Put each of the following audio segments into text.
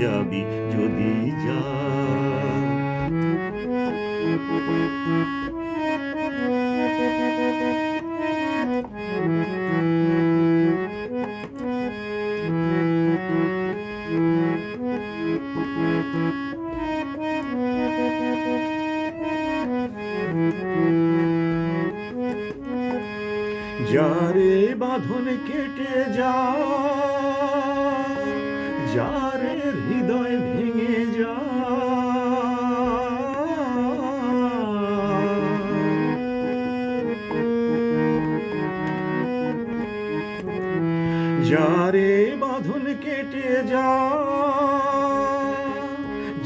যাবি যদি যারে বাঁধন কেটে যা। যারে হৃদয় ভেঙে যা যারে বাঁধন কেটে যা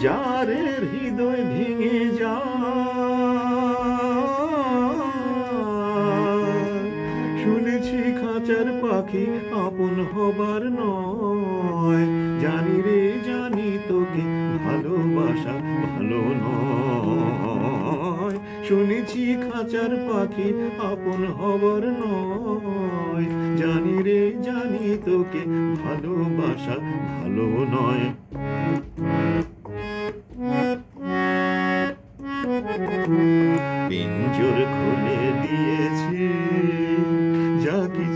যারে হৃদয় ভেঙে যা শুনেছি খাঁচার পাখি আপন হবার নয়। জানি রে, জানি তোকে ভালোবাসা ভালো নয়। শুনেছি খাঁচার পাখি আপন হবার নয়। জানি রে, জানি তোকে ভালোবাসা ভালো নয়।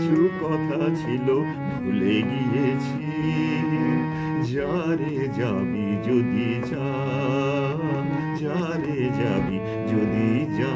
কিছু কথা ছিল ভুলে গিয়েছি। যারে যাবি যদি যা যারে যাবি যদি যা।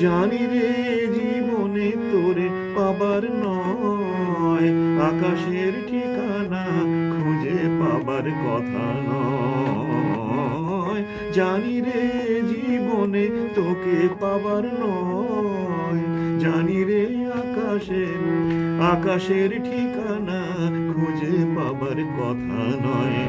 জানি রে জীবনে তোরে পাবার নয়। আকাশের ঠিকানা খুঁজে পাবার কথা নয়। জানি রে জীবনে তোকে পাবার নয়। জানি রে আকাশের আকাশের ঠিকানা খুঁজে পাবার কথা নয়।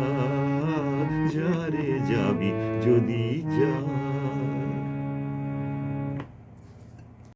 যারে যাবি যদি যা